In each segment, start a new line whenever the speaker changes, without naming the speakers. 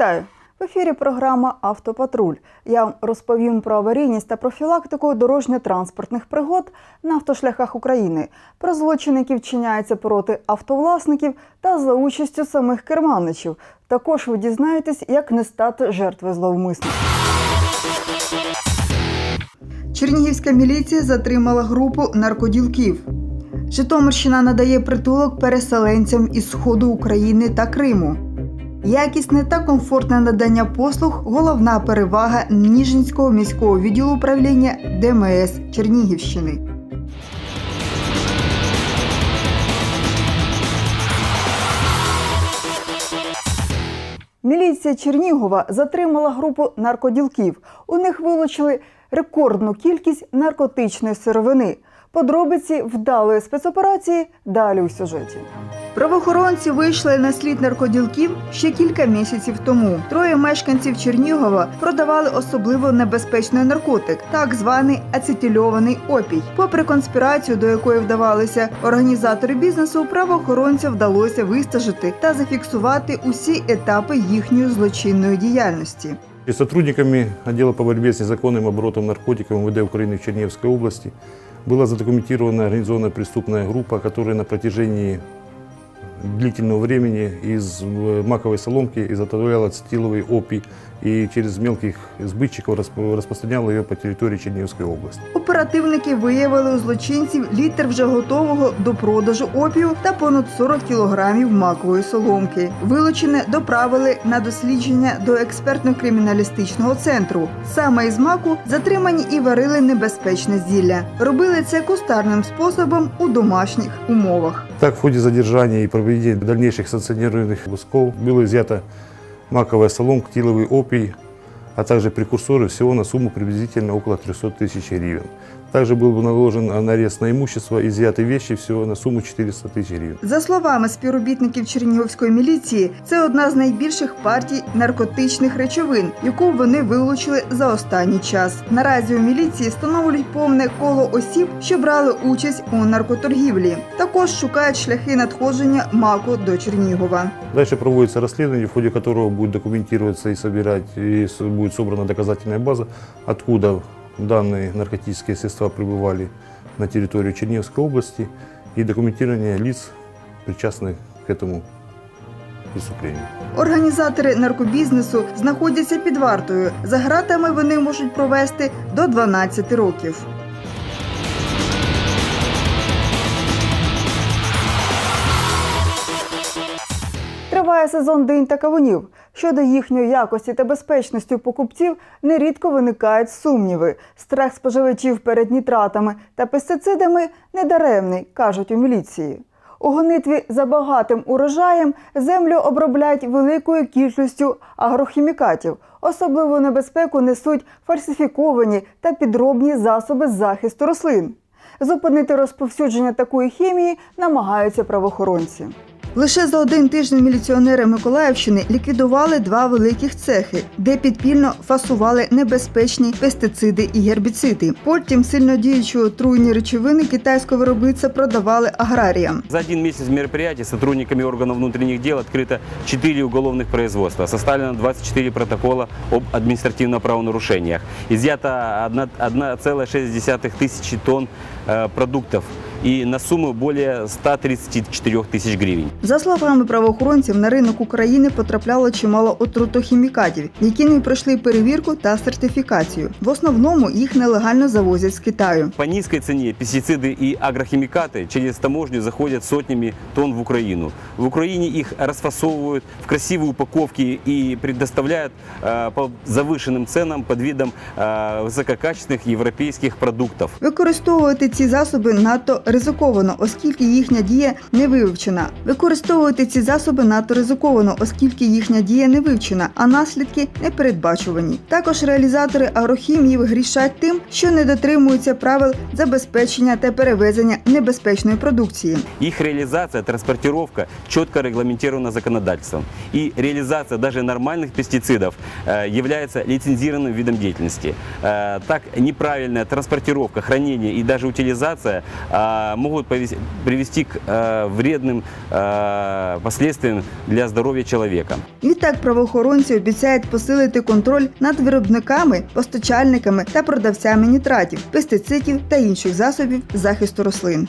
Вітаю! В ефірі програма Автопатруль. Я розповім про аварійність та профілактику дорожньо-транспортних пригод на автошляхах України, про злочини, які вчиняються проти автовласників та за участю самих керманичів. Також ви дізнаєтесь, як не стати жертвою зловмисників. Чернігівська міліція затримала групу наркоділків. Житомирщина надає притулок переселенцям із сходу України та Криму. Якісне та комфортне надання послуг головна перевага Ніжинського міського відділу управління ДМС Чернігівщини. Міліція Чернігова затримала групу наркоділків. У них вилучили рекордну кількість наркотичної сировини. Подробиці вдалої спецоперації далі у сюжеті. Правоохоронці вийшли на слід наркоділків ще кілька місяців тому. Троє мешканців Чернігова продавали особливо небезпечний наркотик, так званий ацетильований опій. Попри конспірацію, до якої вдавалися організатори бізнесу, правоохоронцям вдалося вистежити та зафіксувати усі етапи їхньої злочинної діяльності.
Сотрудниками отдела по борьбе с незаконным оборотом наркотиков МВД Украины в Черниговской области была задокументирована организованная преступная группа, которая на протяжении длительного времени из э, маковой соломки изготовляла ацетиловый опий и через мелких сбытчиков расп- распространяла ее по территории Черниговской области.
Оперативники виявили у злочинців літр вже готового до продажу опію та понад 40 кілограмів макової соломки. Вилучене доправили на дослідження до експертно-криміналістичного центру. Саме із маку затримані і варили небезпечне зілля. Робили це кустарним способом у домашніх умовах.
Так, в ходе задержания и проведения дальнейших санкционированных обысков было изъято маковая соломка, тиловый опий, а также прекурсоры всего на сумму приблизительно около 300 тысяч гривен. Также был наложен арест на имущество, изъяты вещи всего на сумму 400 тысяч гривен.
За словами співробітників Чернігівської міліції, це одна з найбільших партій наркотичних речовин, яку вони вилучили за останній час. Наразі у міліції встановлюють повне коло осіб, що брали участь у наркоторгівлі. Також шукають шляхи надходження маку до Чернігова.
Дальше проводится расследование, в ходе которого будет документироваться и собирать, и с- будет собрана доказательная база, откуда данные наркотические средства прибывали на территорию Черниговской области и документирование лиц, причастных к этому преступлению.
Організатори наркобізнесу знаходяться під вартою. За гратами вони можуть провести до 12 років. Триває сезон динь та кавунів. Щодо їхньої якості та безпечності покупців нерідко виникають сумніви. Страх споживачів перед нітратами та пестицидами недаремний, кажуть у міліції. У гонитві за багатим урожаєм землю обробляють великою кількістю агрохімікатів. Особливу небезпеку несуть фальсифіковані та підробні засоби захисту рослин. Зупинити розповсюдження такої хімії намагаються правоохоронці. Лише за один тиждень міліціонери Миколаївщини ліквідували два великих цехи, де підпільно фасували небезпечні пестициди і гербіциди. Потім сильнодіючі отруйні речовини китайського виробництва продавали аграріям.
За один месяц мероприятий сотрудниками органов внутренних дел открыто 4 уголовных производства, составлено 24 протокола об административных правонарушениях, изъято 1,6 тысячи тонн э, продуктов и на сумму более 134 тысяч гривен.
За словами правоохоронців, на ринок України потрапляло чимало отрутохімікатів, які не пройшли перевірку та сертифікацію. В основному їх нелегально завозять з Китаю.
По низкой цене пестициды и агрохимикаты через таможню заходят сотнями тонн в Украину. В Украине их расфасовывают в красивые упаковки и предоставляют э, по завышенным ценам под видом э, высококачественных европейских продуктов.
Використовувати ці засоби надто ризиковано, оскільки їхня дія не вивчена. Використовувати ці засоби надто ризиковано, оскільки їхня дія не вивчена, а наслідки непередбачувані. Також реалізатори агрохімії грішать тим, що не дотримуються правил забезпечення та перевезення небезпечної продукції.
Их реализация, транспортировка четко регламентирована законодательством. И реализация даже нормальных пестицидов э, является лицензированным видом деятельности. Э, так, неправильная транспортировка, хранение и даже утилизация э, а, могут повес- привести к э, вредным э, последствиям для здоровья человека.
Відтак правоохоронці обіцяють посилити контроль над виробниками, постачальниками та продавцями нітратів, пестицидів та інших засобів захисту рослин.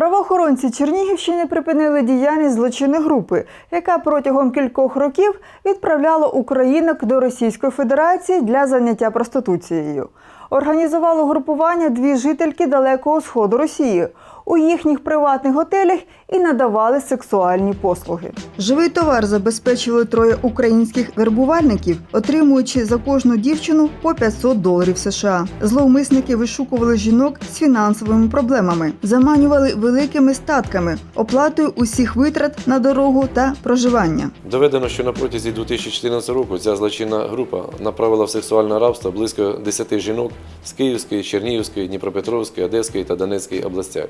Правоохоронці Чернігівщини припинили діяльність злочинної групи, яка протягом кількох років відправляла українок до Російської Федерації для заняття проституцією. Організувало групування дві жительки далекого сходу Росії. У їхніх приватних готелях і надавали сексуальні послуги. Живий товар забезпечили троє українських вербувальників, отримуючи за кожну дівчину по 500 доларів США. Зловмисники вишукували жінок з фінансовими проблемами, заманювали великими статками, оплатою усіх витрат на дорогу та проживання.
Доведено, що на протязі 2014 року ця злочинна група направила в сексуальне рабство близько 10 жінок з Київської, Чернігівської, Дніпропетровської, Одеської та Донецької областях.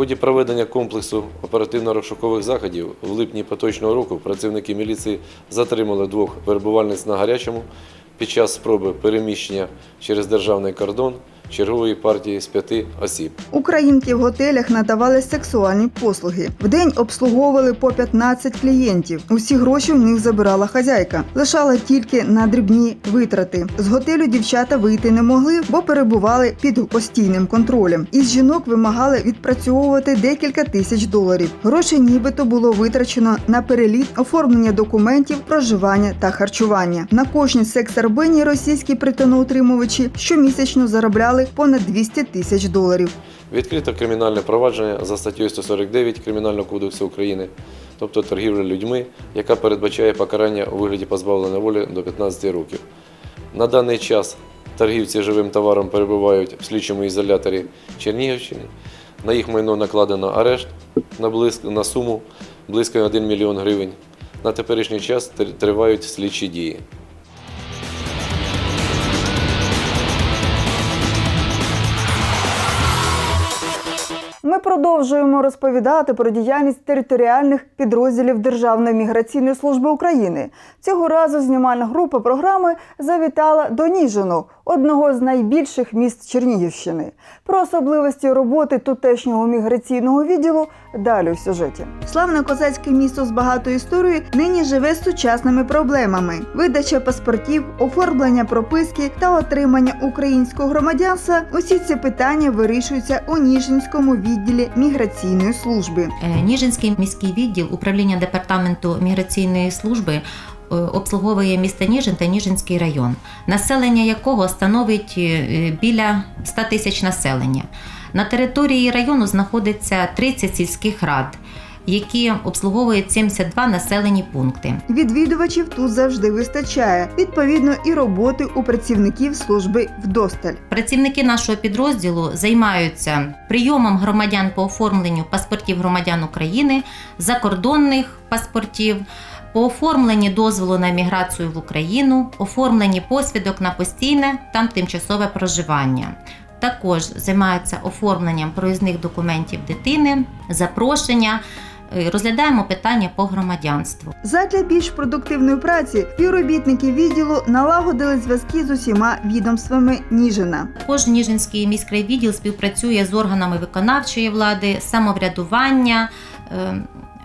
Ході проведення комплексу оперативно-розшукових заходів в липні поточного року працівники міліції затримали двох вербувальниць на гарячому під час спроби переміщення через державний кордон чергової партії з п'яти осіб.
Українки в готелях надавали сексуальні послуги. Вдень обслуговували по 15 клієнтів. Усі гроші в них забирала хазяйка. Лишала тільки на дрібні витрати. З готелю дівчата вийти не могли, бо перебували під постійним контролем. Із жінок вимагали відпрацьовувати декілька тисяч доларів. Гроші нібито було витрачено на переліт, оформлення документів, проживання та харчування. На кожній секс-арбині російські притоноутримувачі щомісячно заробляли понад 200 тисяч доларів.
Відкрито кримінальне провадження за статтею 149 Кримінального кодексу України, тобто торгівля людьми, яка передбачає покарання у вигляді позбавлення волі до 15 років. На даний час торгівці живим товаром перебувають в слідчому ізоляторі Чернігівщини. На їх майно накладено арешт на суму близько 1 мільйон гривень. На теперішній час тривають слідчі дії.
Продовжуємо розповідати про діяльність територіальних підрозділів Державної міграційної служби України. Цього разу знімальна група програми завітала до Ніжину, одного з найбільших міст Чернігівщини. Про особливості роботи тутешнього міграційного відділу далі у сюжеті. Славне козацьке місто з багатою історією нині живе з сучасними проблемами: видача паспортів, оформлення прописки та отримання українського громадянства. Усі ці питання вирішуються у Ніжинському відділі міграційної служби.
Е, Ніжинський міський відділ управління департаменту міграційної служби е, обслуговує місто Ніжин та Ніжинський район, населення якого становить е, біля 100 тисяч населення. На території району знаходиться 30 сільських рад, які обслуговують 72 населені пункти.
Відвідувачів тут завжди вистачає. Відповідно, і роботи у працівників служби вдосталь.
Працівники нашого підрозділу займаються прийомом громадян по оформленню паспортів громадян України, закордонних паспортів, по оформленні дозволу на міграцію в Україну, оформленні посвідок на постійне та тимчасове проживання. Також займаються оформленням проїзних документів дитини, запрошення. Е, Розглядаємо питання по громадянству.
Задля більш продуктивної праці співробітники відділу налагодили зв'язки з усіма відомствами Ніжина.
Також Ніжинський міський відділ співпрацює з органами виконавчої влади, самоврядування, е,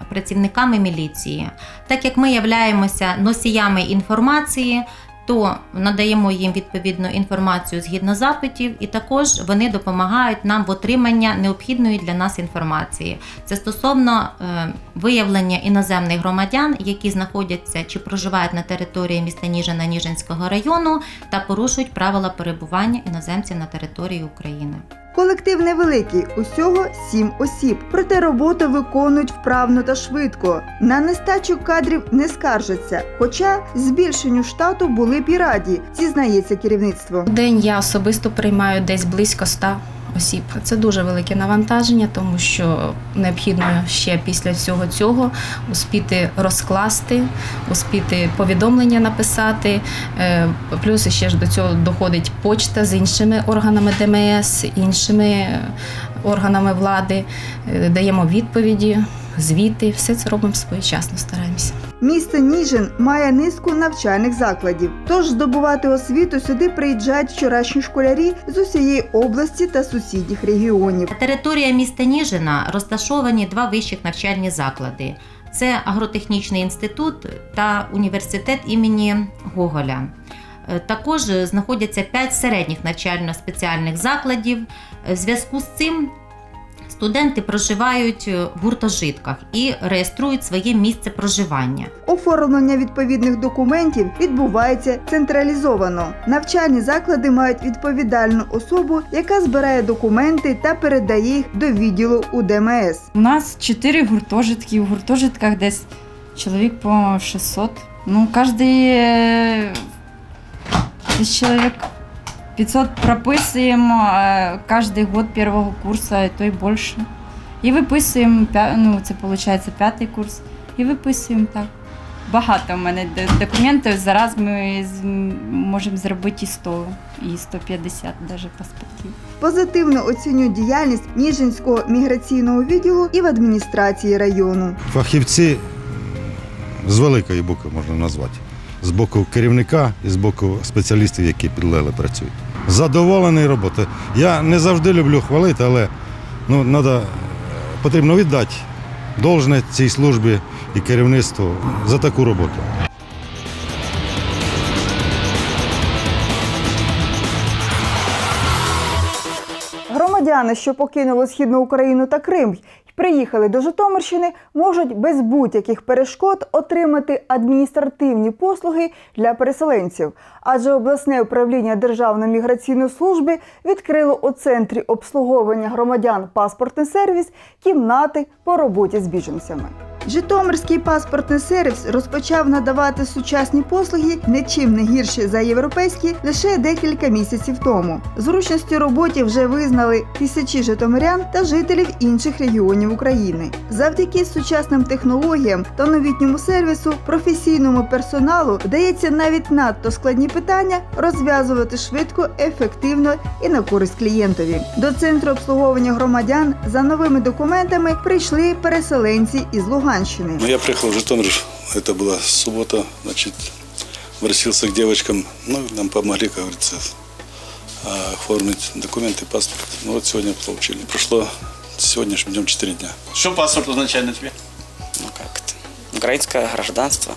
працівниками міліції. Так як ми являємося носіями інформації, то надаємо їм відповідну інформацію згідно запитів, і також вони допомагають нам в отриманні необхідної для нас інформації. Це стосовно е, виявлення іноземних громадян, які знаходяться чи проживають на території міста Ніжина Ніжинського району та порушують правила перебування іноземців на території України.
Колектив невеликий, усього сім осіб. Проте роботу виконують вправно та швидко. На нестачу кадрів не скаржаться, хоча збільшенню штату були б і раді, зізнається керівництво.
День я особисто приймаю десь близько 100 осіб. Це дуже велике навантаження, тому що необхідно ще після всього цього успіти розкласти, успіти повідомлення написати. Е, Плюс ще ж до цього доходить почта з іншими органами ДМС, іншими е, органами влади. Е, Даємо відповіді, звіти. Все це робимо своєчасно, стараємося.
Місто Ніжин має низку навчальних закладів. Тож здобувати освіту сюди приїжджають вчорашні школярі з усієї області та сусідніх регіонів.
На території міста Ніжина розташовані два вищих навчальні заклади: це агротехнічний інститут та університет імені Гоголя. Е, Також знаходяться п'ять середніх навчально-спеціальних закладів. Е, В зв'язку з цим студенти проживають в гуртожитках і реєструють своє місце проживання.
Оформлення відповідних документів відбувається централізовано. Навчальні заклади мають відповідальну особу, яка збирає документи та передає їх до відділу УДМС.
У нас чотири гуртожитки. У гуртожитках десь чоловік по 600. Ну, кожен десь чоловік 500 прописуємо е, кожен год першого курсу, а то й більше. І виписуємо, ну, це виходить п'ятий курс. І виписуємо так. Багато в мене документів. Зараз ми можемо зробити і 100, і 150 навіть паспортів.
Позитивно оцінюють діяльність Ніжинського міграційного відділу і в адміністрації району.
Фахівці з великої букви можна назвати. З боку керівника і з боку спеціалістів, які підлегли працюють. Задоволений роботою. Я не завжди люблю хвалити, але ну, надо, потрібно віддати должне цій службі і керівництву за таку роботу.
Громадяни, що покинули східну Україну та Крим приїхали до Житомирщини, можуть без будь-яких перешкод отримати адміністративні послуги для переселенців. Адже обласне управління Державної міграційної служби відкрило у центрі обслуговування громадян паспортний сервіс кімнати по роботі з біженцями. Житомирський паспортний сервіс розпочав надавати сучасні послуги нічим не гірші за європейські лише декілька місяців тому. Зручності роботі вже визнали тисячі житомирян та жителів інших регіонів України. Завдяки сучасним технологіям та новітньому сервісу професійному персоналу вдається навіть надто складні питання розв'язувати швидко, ефективно і на користь клієнтові. До центру обслуговування громадян за новими документами прийшли переселенці із Луганщини.
Ну, я приехал в Житомир, это была суббота, значит, обратился к девочкам, ну, нам помогли, как говорится, а, оформить документы, паспорт. Ну, вот сегодня получили. Прошло сегодняшним днем 4 дня.
Что паспорт означает на тебе?
Ну как это? Украинское гражданство.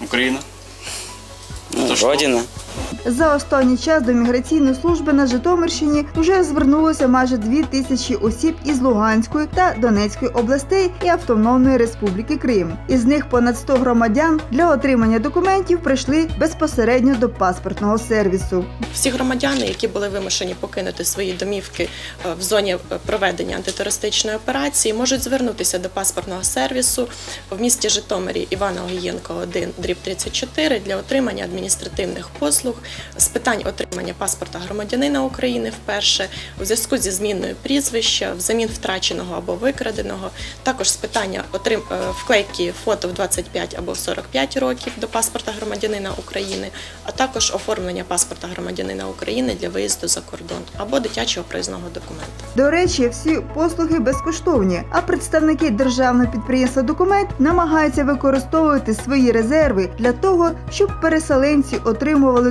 Украина.
Ну,
Это что?
За останній час до міграційної служби на Житомирщині вже звернулося майже дві тисячі осіб із Луганської та Донецької областей і Автономної Республіки Крим. Із них понад 100 громадян для отримання документів прийшли безпосередньо до паспортного сервісу.
Всі громадяни, які були вимушені покинути свої домівки е, в зоні е, проведення антитерористичної операції, можуть звернутися до паспортного сервісу в місті Житомирі Івана Огієнко 1, дріб 34 для отримання адміністративних послуг з питань отримання паспорта громадянина України вперше у зв'язку зі зміною прізвища, взамін втраченого або викраденого, також з питання отрим... е, вклейки фото в 25 або 45 років до паспорта громадянина України, а також оформлення паспорта громадянина України для виїзду за кордон або дитячого проїзного документа.
До речі, всі послуги безкоштовні, а представники державного підприємства Документ намагаються використовувати свої резерви для того, щоб переселенці отримували